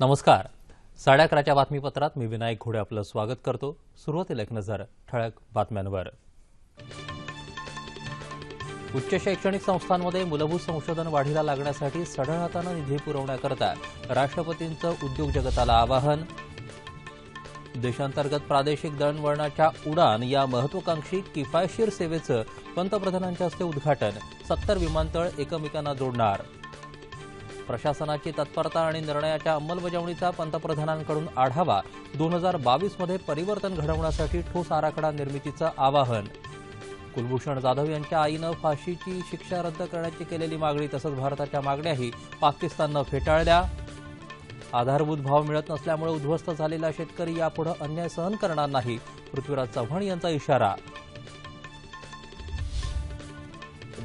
नमस्कार. साडे अकराच्या बातमीपत्रात मी विनायक घोडे आपलं स्वागत करतो. सुरुवातीला एक नजर ठळक बातम्यांवर. उच्च शैक्षणिक संस्थांमध्ये मूलभूत संशोधन वाढीला लागण्यासाठी सढळ हातानं निधी पुरवण्याकरता राष्ट्रपतींचं उद्योग जगताला आवाहन. देशांतर्गत प्रादेशिक दळणवळणाच्या उडान या महत्वाकांक्षी किफायशीर सेवेचं पंतप्रधानांच्या हस्ते उद्घाटन. सत्तर विमानतळ एकमेकांना जोडणार. प्रशासनाची तत्परता आणि निर्णयाच्या अंमलबजावणीचा पंतप्रधानांकडून आढावा. दोन हजार बावीसमध्ये परिवर्तन घडवण्यासाठी ठोस आराखडा निर्मितीचं आवाहन. कुलभूषण जाधव यांच्या आईनं फाशीची शिक्षा रद्द करण्याची केलेली मागणी तसंच भारताच्या मागण्याही पाकिस्ताननं फेटाळल्या. आधारभूत भाव मिळत नसल्यामुळे उद्ध्वस्त झालेला शेतकरी यापुढे अन्याय सहन करणार नाही. पृथ्वीराज चव्हाण यांचा इशारा.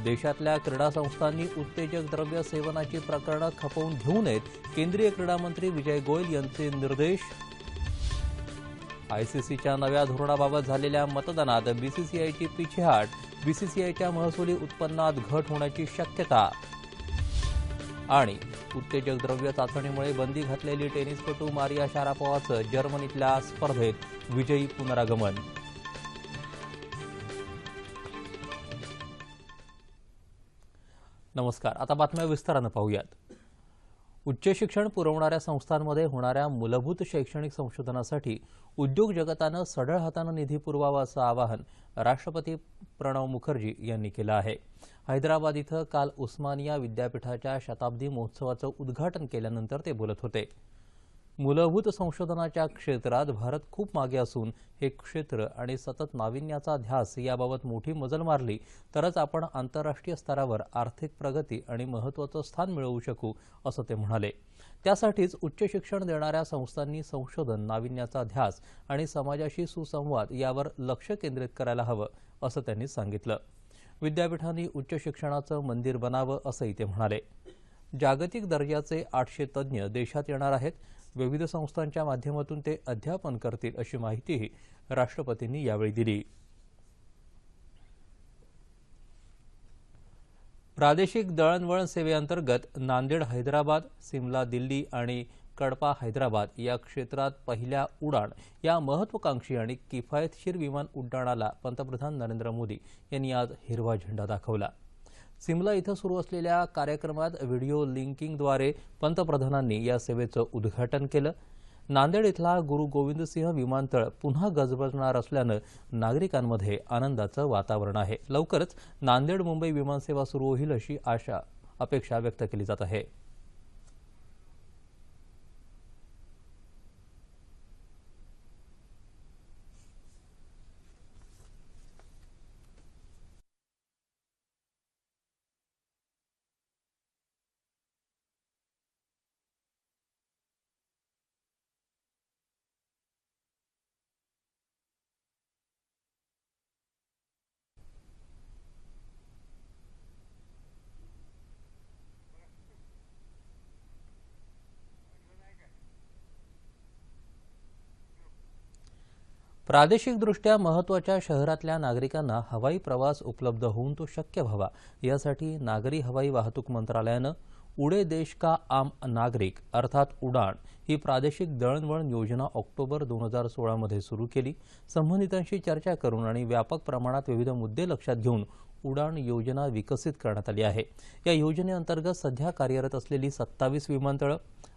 देशातल्या क्रीडा संस्थांनी उत्तेजक द्रव्य सेवनाची प्रकरणं खपवून घेऊ नयेत केंद्रीय क्रीडा मंत्री विजय गोयल यांचे निर्देश. आयसीसीच्या नव्या धोरणाबाबत झालेल्या मतदानात बीसीसीआयची पिछेहाट बीसीसीआयच्या महसुली उत्पन्नात घट होण्याची शक्यता. आणि उत्तेजक द्रव्य चाचणीमुळे बंदी घातलेली टेनिसपटू मारिया शारापोवाचं जर्मनीतल्या स्पर्धेत विजयी पुनरागमन. नमस्कार. आता बातम्या विस्तारानं पाहूयात. उच्च शिक्षण पुरवणाऱ्या संस्थांमध्ये होणाऱ्या मूलभूत शैक्षणिक संशोधनासाठी उद्योग जगतानं सढळ हातानं निधी पुरवावा असं आवाहन राष्ट्रपती प्रणव मुखर्जी यांनी केलं आहे. हैदराबाद इथं काल उस्मानिया विद्यापीठाच्या शताब्दी महोत्सवाचं उद्घाटन केल्यानंतर ते बोलत होते. मूलभूत संशोधनाच्या क्षेत्रात भारत खूप मागे असून हे क्षेत्र आणि सतत नाविन्याचा ध्यास याबाबत मोठी मजल मारली तरच आपण आंतरराष्ट्रीय स्तरावर आर्थिक प्रगती आणि महत्त्वाचं स्थान मिळवू शकू असं ते म्हणाले. त्यासाठीच उच्च शिक्षण देणाऱ्या संस्थांनी संशोधन नाविन्याचा ध्यास आणि समाजाशी सुसंवाद यावर लक्ष केंद्रित करायला हवं असं त्यांनी सांगितलं. विद्यापीठांनी उच्च शिक्षणाचं मंदिर बनावं असंही ते म्हणाले. जागतिक दर्जाचे आठशे तज्ज्ञ देशात येणार आहेत. विविध संस्थांच्या माध्यमातून ते अध्यापन करतील अशी माहितीही राष्ट्रपतींनी यावेळी दिली. प्रादेशिक दळणवळण सेवेअंतर्गत नांदेड हैदराबाद सिमला दिल्ली आणि कडपा हैदराबाद या क्षेत्रात पहिल्या उडाण या महत्वाकांक्षी आणि किफायतशीर विमान उड्डाणाला पंतप्रधान नरेंद्र मोदी यांनी आज हिरवा झेंडा दाखवला. सिमला इथं सुरू असलेल्या कार्यक्रमात व्हिडिओ लिंकिंगद्वारे पंतप्रधानांनी या सेवेचं उद्घाटन केलं. नांदेड इथला गुरु गोविंदसिंह विमानतळ पुन्हा गजबजणार असल्यानं नागरिकांमध्ये आनंदाचं वातावरण आहे. लवकरच नांदेड मुंबई विमानसेवा सुरू होईल अशी आशा अपेक्षा व्यक्त केली जात आहे. प्रादेशिकदृष्ट्या महत्त्वाच्या शहरातल्या नागरिकांना हवाई प्रवास उपलब्ध होऊन तो शक्य व्हावा यासाठी नागरी हवाई वाहतूक मंत्रालयानं उडे देश का आम नागरिक अर्थात उडाण ही प्रादेशिक दळणवळण योजना ऑक्टोबर दोन हजार सोळामध्ये सुरू केली. संबंधितांशी चर्चा करून आणि व्यापक प्रमाणात विविध मुद्दे लक्षात घेऊन उडाण योजना विकसित करण्यात आली आहे. या योजनेअंतर्गत सध्या कार्यरत असलेली सत्तावीस विमानतळं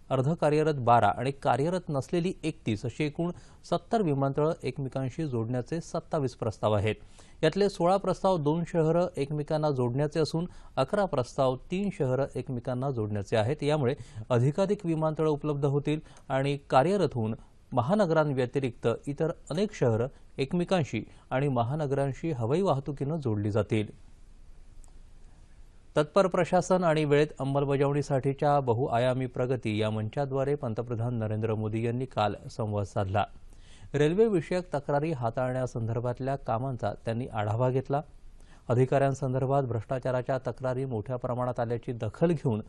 अर्ध कार्यरत बारा आणि कार्यरत नसलेली एकतीस अशी एकूण सत्तर विमानतळं एकमेकांशी जोडण्याचे सत्तावीस प्रस्ताव आहेत. यातले सोळा प्रस्ताव दोन शहरं एकमेकांना जोडण्याचे असून अकरा प्रस्ताव तीन शहरं एकमेकांना जोडण्याचे आहेत. यामुळे अधिकाधिक विमानतळं उपलब्ध होतील आणि कार्यरत होऊन महानगरांव्यतिरिक्त इतर अनेक शहरं एकमेकांशी आणि महानगरांशी हवाई वाहतुकीनं जोडली जातील. तत्पर प्रशासन आणि वेळेत अंमलबजावणीसाठीच्या बहुआयामी प्रगती या मंचाद्वारे पंतप्रधान नरेंद्र मोदी यांनी काल संवाद साधला. रेल्वेविषयक तक्रारी हाताळण्यासंदर्भातल्या कामांचा त्यांनी आढावा घेतला. अधिकाऱ्यांसंदर्भात भ्रष्टाचाराच्या तक्रारी मोठ्या प्रमाणात आल्याची दखल घेऊन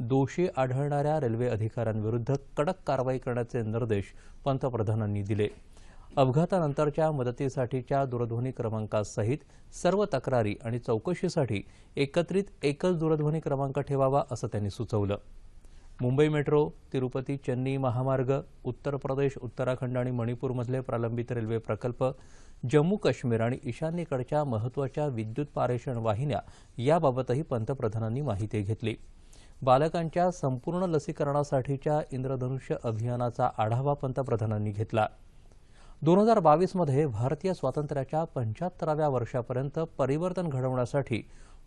दोषी आढळणाऱ्या रेल्वे अधिकाऱ्यांविरुद्ध कडक कारवाई करण्याचे निर्देश पंतप्रधानांनी दिले. अपघातानंतरच्या मदतीसाठीच्या दूरध्वनी क्रमांकासहित सर्व तक्रारी आणि चौकशीसाठी एकत्रित एकच दूरध्वनी क्रमांक ठेवावा असं त्यांनी सुचवलं. मुंबई मेट्रो तिरुपती चेन्नई महामार्ग उत्तर प्रदेश उत्तराखंड आणि मणिपूरमधले प्रलंबित रेल्वे प्रकल्प जम्मू काश्मीर आणि ईशान्येकडच्या महत्त्वाच्या विद्युत पारेषण वाहिन्या याबाबतही पंतप्रधानांनी माहिती घेतली. बालकांच्या संपूर्ण लसीकरणासाठीच्या इंद्रधनुष्य अभियानाचा आढावा पंतप्रधानांनी घेतला. दोन हजार बावीसमध्ये भारतीय स्वातंत्र्याच्या पंच्याहत्तराव्या वर्षापर्यंत परिवर्तन घडवण्यासाठी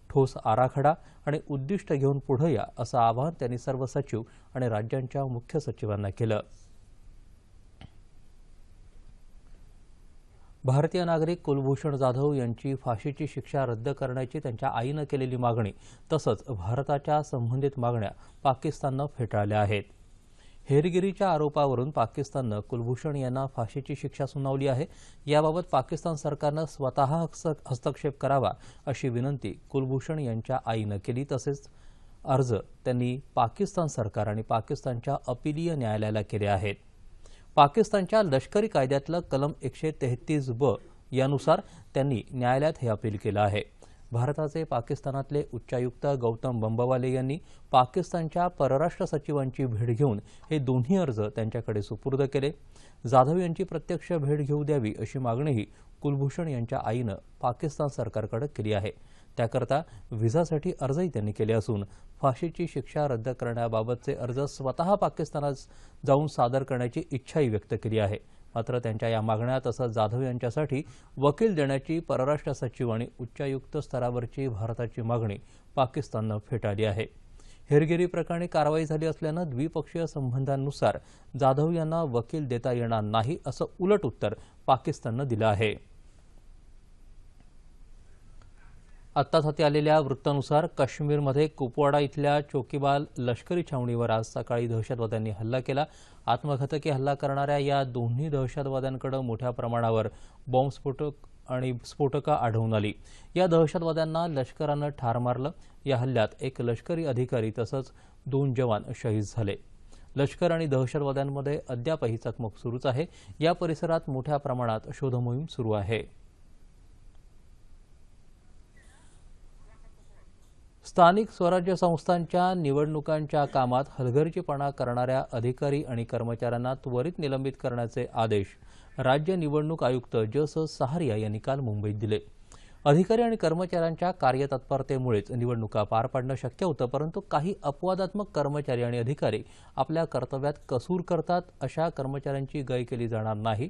ठोस आराखडा आणि उद्दिष्ट घेऊन पुढे या असं आवाहन त्यांनी सर्व सचिव आणि राज्यांच्या मुख्य सचिवांना केलं. भारतीय नागरिक कुलभूषण जाधव यांची फाशीची शिक्षा रद्द करण्याची त्यांच्या आईनं केलेली मागणी तसंच भारताच्या संबंधित मागण्या पाकिस्ताननं फेटाळल्या आहेत. हेरगिरीच्या आरोपावरून पाकिस्ताननं कुलभूषण यांना फाशीची शिक्षा सुनावली आहे. याबाबत पाकिस्तान सरकारनं स्वतः हस्तक्षेप करावा अशी विनंती कुलभूषण यांच्या आईनं केली. तसेच अर्ज त्यांनी पाकिस्तान सरकार आणि पाकिस्तानच्या अपिलीय न्यायालयाला केले आहेत. पाकिस्तानच्या लष्करी कायद्यातलं कलम एकशे तेहतीस ब यानुसार त्यांनी न्यायालयात हे अपील केलं आहे. भारताचे पाकिस्तानातले उच्चायुक्त गौतम बंबवाले यांनी पाकिस्तानच्या परराष्ट्र सचिवांची भेट घेऊन हे दोन्ही अर्ज त्यांच्याकडे सुपूर्द केले. जाधव यांची प्रत्यक्ष भेट घेऊ द्यावी अशी मागणीही कुलभूषण यांच्या आईनं पाकिस्तान सरकारकडे केली आहे. त्याकरता व्हिसासाठी अर्जही त्यांनी केले असून फाशीची शिक्षा रद्द करण्याबाबतचे अर्ज स्वतः पाकिस्तानात जाऊन सादर करण्याची इच्छाही व्यक्त केली आहे. मात्र त्यांच्या या मागण्या तसंच जाधव यांच्यासाठी वकील देण्याची परराष्ट्र सचिव आणि उच्चायुक्त स्तरावरची भारताची मागणी पाकिस्ताननं फेटाळली आहे. हेरगिरी प्रकरणी कारवाई झाली असल्यानं द्विपक्षीय संबंधांनुसार जाधव यांना वकील देता येणार नाही असं उलट उत्तर पाकिस्ताननं दिलं आहे. आत्ताच हाती आलेल्या वृत्तानुसार काश्मीरमध्ये कुपवाडा इथल्या चोकीबाल लष्करी छावणीवर आज सकाळी दहशतवाद्यांनी हल्ला केला. आत्मघातकी हल्ला करणाऱ्या या दोन्ही दहशतवाद्यांकडे मोठ्या प्रमाणावर बॉम्बस्फोटक आणि स्फोटकं आढळून आली. या दहशतवाद्यांना लष्करानं ठार मारलं. या हल्ल्यात एक लष्करी अधिकारी तसंच दोन जवान शहीद झाले. लष्कर आणि दहशतवाद्यांमध्ये अद्यापही चकमक सुरूच आहे. या परिसरात मोठ्या प्रमाणात शोधमोहीम सुरू आहे. स्थानिक स्वराज्य संस्थांच्या निवडणुकांच्या कामात हलगर्जीपणा करणाऱ्या अधिकारी आणि कर्मचाऱ्यांना त्वरित निलंबित करण्याचे आदेश राज्य निवडणूक आयुक्त जस सहारिया यांनी काल मुंबईत दिले. अधिकारी आणि कर्मचाऱ्यांच्या कार्यतत्परतेमुळेच निवडणुका पार पाडणं शक्य होतं परंतु काही अपवादात्मक कर्मचारी आणि अधिकारी आपल्या कर्तव्यात कसूर करतात अशा कर्मचाऱ्यांची गय केली जाणार नाही.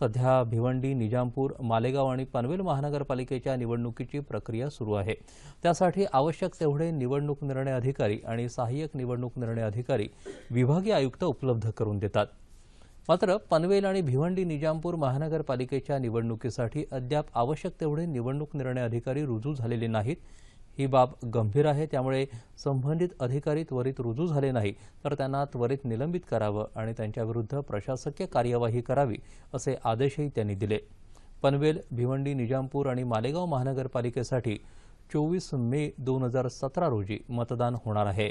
सध्या भिवंडी निजामपूर मालेगाव आणि पनवेल महानगरपालिकेच्या निवडणुकीची प्रक्रिया सुरू आहे. त्यासाठी आवश्यक तेवढे निवडणूक निर्णय अधिकारी आणि सहाय्यक निवडणूक निर्णय अधिकारी विभागीय आयुक्त उपलब्ध करून देतात. मात्र पनवेल आणि भिवंडी निजामपूर महानगरपालिकेच्या निवडणुकीसाठी अद्याप आवश्यक तेवढे निवडणूक निर्णय अधिकारी रुजू झालेले नाहीत. ही बाब गंभीर आहे. त्यामुळे संबंधित अधिकारी त्वरित रुजू झाले नाही तर त्यांना त्वरित निलंबित करावं आणि त्यांच्याविरुद्ध प्रशासकीय कार्यवाही करावी असे आदेशही त्यांनी दिले. पनवेल भिवंडी निजामपूर आणि मालेगाव महानगरपालिकेसाठी चोवीस मे दोन हजार सतरा रोजी मतदान होणार आहे.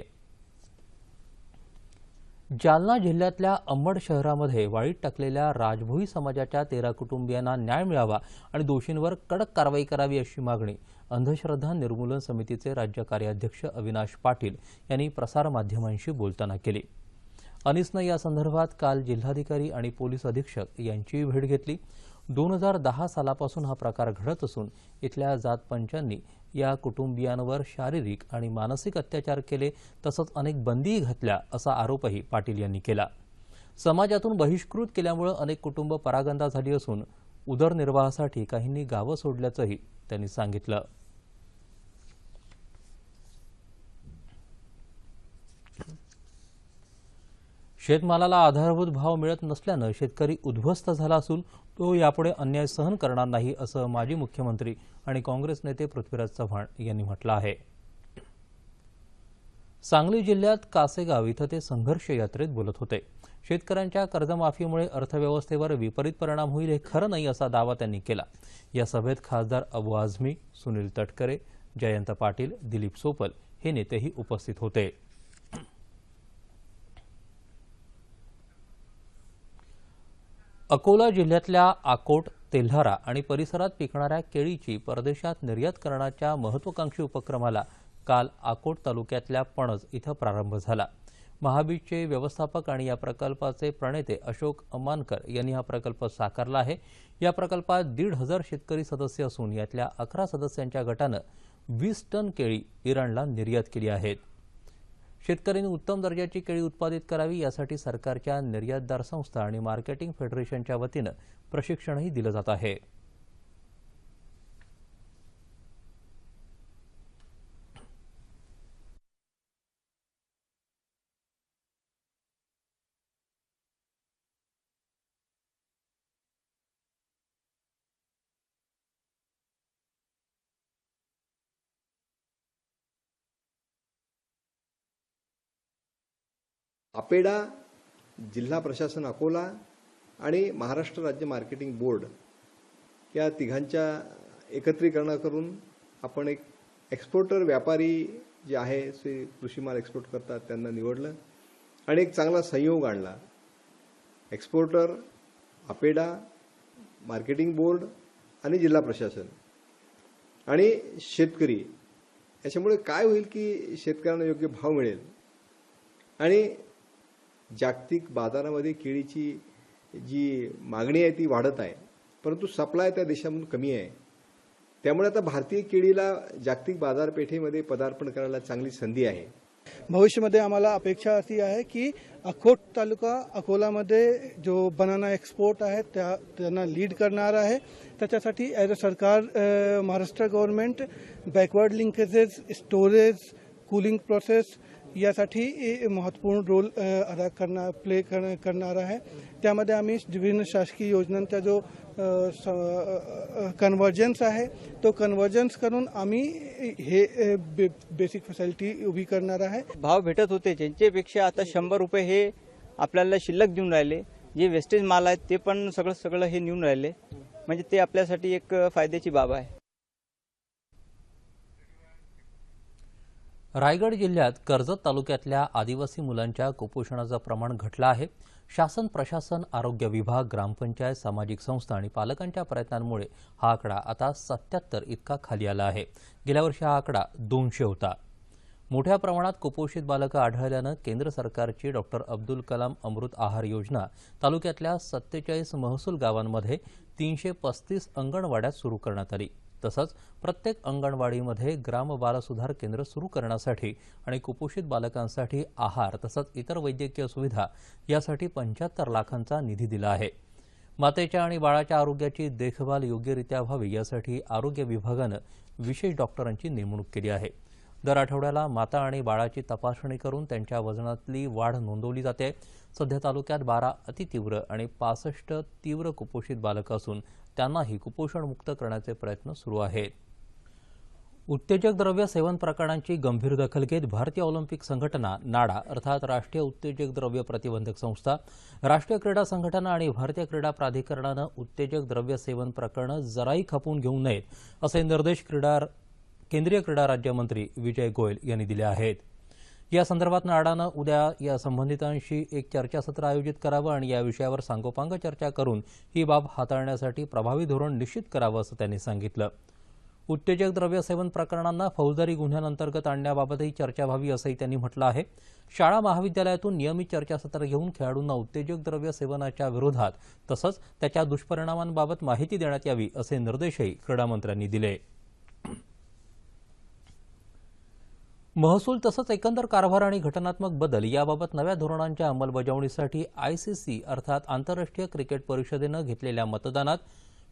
जालना जिल्ह्यातल्या अंबड शहरामध्ये वाळीत टाकलेल्या राजभोई समाजाच्या तेरा कुटुंबियांना न्याय मिळावा आणि दोषींवर कडक कारवाई करावी अशी मागणी अंधश्रद्धा निर्मूलन समितीचे राज्य कार्याध्यक्ष अविनाश पाटील यांनी प्रसारमाध्यमांशी बोलताना केली. अनिसनं या संदर्भात काल जिल्हाधिकारी आणि पोलीस अधीक्षक यांचीही भेट घेतली. दोन हजार दहा सालापासून हा प्रकार घडत असून इथल्या जातपंचांनी या कुटुंबियांवर शारीरिक आणि मानसिक अत्याचार केले तसंच अनेक बंदीही घातल्या असा आरोपही पाटील यांनी केला. समाजातून बहिष्कृत केल्यामुळे अनेक कुटुंब परागंदा झाली असून उदरनिर्वाहासाठी काहींनी गावं सोडल्याचंही त्यांनी सांगितलं. शेतमालाला आधारभूत भाव मिळत नसल्यानं शेतकरी उद्ध्वस्त झाला असून तो यापुढे अन्याय सहन करणार नाही असं माजी मुख्यमंत्री आणि काँग्रेस नेते पृथ्वीराज चव्हाण यांनी म्हटलं आहे. सांगली जिल्ह्यात कासेगाव इथं ते संघर्ष यात्रेत बोलत होते. शेतकऱ्यांच्या कर्जमाफीमुळे अर्थव्यवस्थेवर विपरीत परिणाम होईल हे खरं नाही असा दावा त्यांनी केला. या सभेत खासदार अबू आझमी सुनील तटकरे जयंत पाटील दिलीप सोपल हे नेतेही उपस्थित होते. अकोला जिल्ह्यातल्या आकोट तेल्हारा आणि परिसरात पिकणाऱ्या केळीची परदेशात निर्यात करण्याच्या महत्वाकांक्षी उपक्रमाला काल आकोट तालुक्यातल्या पणज इथं प्रारंभ झाला. महाबीजचे व्यवस्थापक आणि या प्रकल्पाचे प्रणेते अशोक अमानकर यांनी हा प्रकल्प साकारला आहे. या प्रकल्पात दीड हजार शेतकरी सदस्य असून यातल्या अकरा सदस्यांच्या गटानं वीस टन केळी इराणला निर्यात केली आहेत. शेतकऱ्यांनी उत्तम दर्जाची केळी उत्पादित करावी यासाठी सरकारच्या निर्यातदार संस्था आणि मार्केटिंग फेडरेशनच्या वतीनं प्रशिक्षणही दिलं जात आहे. अपेडा जिल्हा प्रशासन अकोला आणि महाराष्ट्र राज्य मार्केटिंग बोर्ड या तिघांच्या एकत्रीकरणा करून आपण एक एक्सपोर्टर व्यापारी जे आहे ते कृषी माल एक्सपोर्ट करतात त्यांना निवडलं आणि एक चांगला संयोग आणला. एक्सपोर्टर अपेडा मार्केटिंग बोर्ड आणि जिल्हा प्रशासन. आणि शेतकरी याच्यामुळे काय होईल की शेतकऱ्यांना योग्य भाव मिळेल? आणि जागतिक बाजारामध्ये केळीची जी मागणी आहे ती वाढत आहे परंतु सप्लाय त्या देशामधून कमी आहे. त्यामुळे आता भारतीय केळीला जागतिक बाजारपेठेमध्ये पदार्पण करायला चांगली संधी आहे. भविष्यामध्ये आम्हाला अपेक्षा अशी आहे की अकोट तालुका अकोलामध्ये जो बनाना एक्सपोर्ट आहे त्या त्यांना लीड करणार आहे. त्याच्यासाठी ॲज अ सरकार Maharashtra government backward linkages storage cooling process यासाठी ए- महत्त्वपूर्ण रोल अदा करणार प्ले कर- करणार आहे. त्यामध्ये आम्ही विभिन्न शासकीय योजनांचा जो कन्व्हर्जन्स आहे तो कन्व्हर्जन्स करून आम्ही हे बे, बेसिक फॅसिलिटी उभी करणार आहे. भाव भेटत होते ज्यांच्यापेक्षा आता शंभर रुपये हे आपल्याला शिल्लक देऊन राहिले जे वेस्टेज माल आहेत ते पण सगळं सगळं हे नेऊन राहिले. म्हणजे ते आपल्यासाठी एक फायद्याची बाब आहे. रायगड जिल्ह्यात कर्जत तालुक्यातल्या आदिवासी मुलांच्या कुपोषणाचं प्रमाण घटलं आहे. शासन प्रशासन आरोग्य विभाग ग्रामपंचायत सामाजिक संस्था आणि पालकांच्या प्रयत्नांमुळे हा आकडा आता सत्याहत्तर इतका खाली आला आहे. गेल्या वर्षी हा आकडा दोनशे होता. मोठ्या प्रमाणात कुपोषित बालकं आढळल्यानं केंद्र सरकारची डॉक्टर अब्दुल कलाम अमृत आहार योजना तालुक्यातल्या सत्तेचाळीस महसूल गावांमध्ये तीनशे पस्तीस अंगणवाड्यात सुरू करण्यात आली. तसंच प्रत्येक अंगणवाडीमध्ये ग्राम बालसुधार केंद्र सुरू करण्यासाठी आणि कुपोषित बालकांसाठी आहार तसंच इतर वैद्यकीय सुविधा यासाठी पंच्याहत्तर लाखांचा निधी दिला आहे. मातेच्या आणि बाळाच्या आरोग्याची देखभाल योग्यरित्या व्हावी यासाठी आरोग्य विभागानं विशेष डॉक्टरांची नेमणूक केली आहे. दर आठवड्याला माता आणि बाळाची तपासणी करून त्यांच्या वजनातली वाढ नोंदवली जाते. सध्या तालुक्यात बारा अतितीव्र आणि पासष्ट तीव्र कुपोषित बालकं असून त्यांनाही कुपोषणमुक्त करण्याचे प्रयत्न सुरू आहेत. उत्तेजक द्रव्य सेवन प्रकरणांची गंभीर दखल घेत भारतीय ऑलिम्पिक संघटना नाडा अर्थात राष्ट्रीय उत्तेजक द्रव्य प्रतिबंधक संस्था राष्ट्रीय क्रीडा संघटना आणि भारतीय क्रीडा प्राधिकरणानं उत्तेजक द्रव्य सेवन प्रकरणं जराही खपवून घेऊ नयेत असे निर्देश क्रीडा केंद्रीय क्रीडा राज्यमंत्री विजय गोयल यांनी दिले आहेत. या संदर्भात नाडानं उद्या या संबंधितांशी एक चर्चासत्र आयोजित करावं आणि या विषयावर सांगोपांग चर्चा करून ही बाब हाताळण्यासाठी प्रभावी धोरण निश्चित करावं असं त्यांनी सांगितलं. उत्तेजक द्रव्य सेवन प्रकरणांना फौजदारी गुन्ह्यांअंतर्गत आणण्याबाबतही चर्चा व्हावी असंही त्यांनी म्हटलं आहे. शाळा महाविद्यालयातून नियमित चर्चासत्र घेऊन खेळाडूंना उत्तेजक द्रव्य सेवनाच्या विरोधात तसंच त्याच्या दुष्परिणामांबाबत माहिती देण्यात यावी असे निर्देशही क्रीडामंत्र्यांनी दिले. महसूल तसंच एकंदर कारभार आणि घटनात्मक बदल याबाबत नव्या धोरणांच्या अंमलबजावणीसाठी आयसीसी अर्थात आंतरराष्ट्रीय क्रिकेट परिषदेनं घेतलेल्या मतदानात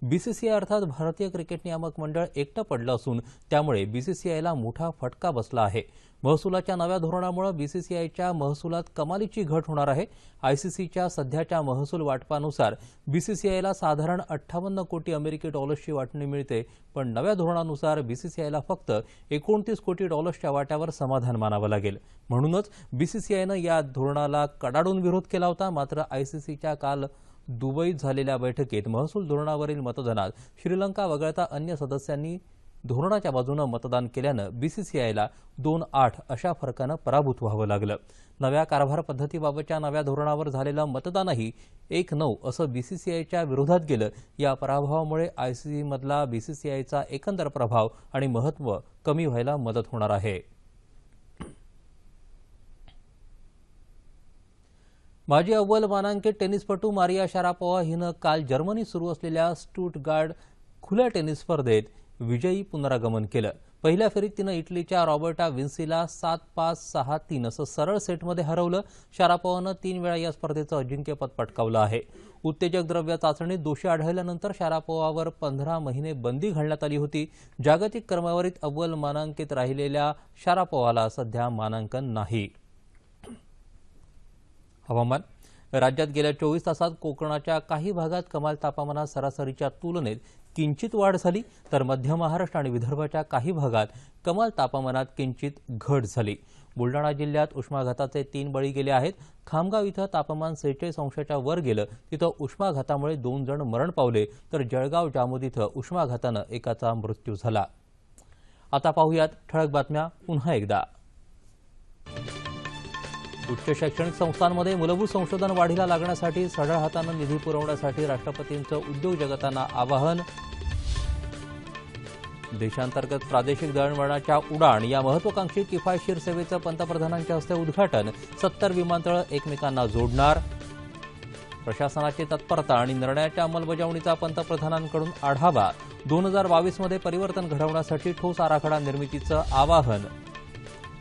बीसीसीआय अर्थात भारतीय क्रिकेट नियामक मंडळ एकटं पडलं असून त्यामुळे बीसीसीआयला मोठा फटका बसला आहे. महसुलाच्या नव्या धोरणामुळे बीसीसीआयच्या महसुलात कमालीची घट होणार आहे. आयसीसीच्या सध्याच्या महसूल वाटपानुसार बीसीसीआयला साधारण अठ्ठावन्न कोटी अमेरिकी डॉलर्सची वाटणी मिळते पण नव्या धोरणानुसार बीसीसीआयला फक्त एकोणतीस कोटी डॉलर्सच्या वाट्यावर समाधान मानावं लागेल. म्हणूनच बीसीसीआयनं या धोरणाला कडाडून विरोध केला होता मात्र आयसीसीच्या काल दुबईत झालेल्या बैठकीत महसूल धोरणावरील मतदानात श्रीलंका वगळता अन्य सदस्यांनी धोरणाच्या बाजूनं मतदान केल्यानं बीसीसीआयला दोन आठ अशा फरकानं पराभूत व्हावं लागलं. नव्या कारभार पद्धतीबाबतच्या नव्या धोरणावर झालेलं मतदानही एक नऊ असं बीसीसीआयच्या विरोधात गेलं. या पराभवामुळे आयसीसीमधला बीसीसीआयचा एकंदर प्रभाव आणि महत्त्व कमी व्हायला मदत होणार आहे. माजी अव्वल मानांकित टेनिसपटू मारिया शारापोवा हिनं काल जर्मनी सुरू असलेल्या स्टुटगार्ड खुल्या टेनिस स्पर्धेत विजयी पुनरागमन केलं. पहिल्या फेरीत तिनं इटलीच्या रॉबर्टा विन्सीला सात पाच सहा तीन असं सरळ सेटमध्ये हरवलं. शारापोवानं तीन वेळा या स्पर्धेचं अजिंक्यपद पटकावलं आहे. उत्तेजक द्रव्य चाचणीत दोषी आढळल्यानंतर शारापोवावर पंधरा महिने बंदी घालण्यात आली होती. जागतिक क्रमवारीत अव्वल मानांकित राहिलेल्या शारापोवाला सध्या मानांकन नाही. हवामान. राज्यात गेल्या चोवीस तासात कोकणाच्या काही भागात कमाल तापमानात सरासरीच्या तुलनेत किंचित वाढ झाली तर मध्य महाराष्ट्र आणि विदर्भाच्या काही भागात कमाल तापमानात किंचित घट झाली. बुलडाणा जिल्ह्यात उष्माघाताचे तीन बळी गेले आहेत. खामगाव इथं तापमान सेहेचाळीस अंशाच्या वर गेलं. तिथं उष्माघातामुळे दोन जण मरण पावले तर जळगाव जामोद इथं उष्माघातानं एकाचा मृत्यू झाला. आता पाहुयात ठळक बातम्या पुन्हा एकदा. उच्च शैक्षणिक संस्थांमध्ये मूलभूत संशोधन वाढीला लागण्यासाठी सढळ हातानं निधी पुरवण्यासाठी राष्ट्रपतींचं उद्योग जगताना आवाहन. देशांतर्गत प्रादेशिक दळणवळणाच्या उडाण या महत्वाकांक्षी किफायतशीर सेवेचं पंतप्रधानांच्या हस्ते उद्घाटन. सत्तर विमानतळ एकमेकांना जोडणार. प्रशासनाची तत्परता आणि निर्णयाच्या अंमलबजावणीचा पंतप्रधानांकडून आढावा. दोन हजार बावीसमध्ये परिवर्तन घडवण्यासाठी ठोस आराखडा निर्मितीचं आवाहन.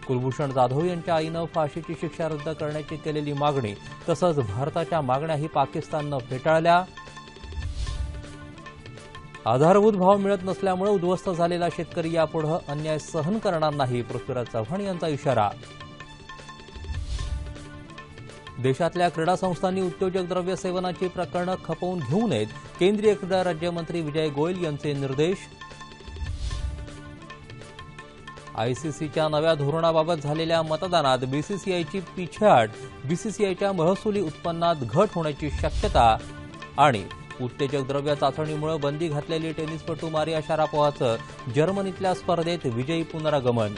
कुलभूषण जाधव यांच्या आईनं फाशीची शिक्षा रद्द करण्याची केलेली मागणी तसंच भारताच्या मागण्याही पाकिस्ताननं फेटाळल्या. आधारभूत भाव मिळत नसल्यामुळे उद्ध्वस्त झालेला शेतकरी यापुढे अन्याय सहन करणार नाही पृथ्वीराज चव्हाण यांचा इशारा. देशातल्या क्रीडा संस्थांनी उद्योजक द्रव्य सेवनाची प्रकरणं खपवून घेऊ नयेत केंद्रीय क्रीडा राज्यमंत्री विजय गोयल यांचे निर्देश. आयसीसीच्या नव्या धोरणाबाबत झालेल्या मतदानात बीसीसीआयची पिछेहाट बीसीसीआयच्या महसुली उत्पन्नात घट होण्याची शक्यता आणि उत्तेजक द्रव्य चाचणीमुळे बंदी घातलेली टेनिसपटू मारिया शारापोहाचं जर्मनीतल्या स्पर्धेत विजयी पुनरागमन.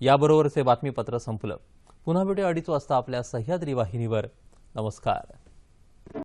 याबरोबरचे बातमीपत्र संपलं. पुन्हा भेटूया अडीच वाजता आपल्या सह्याद्री वाहिनीवर. नमस्कार.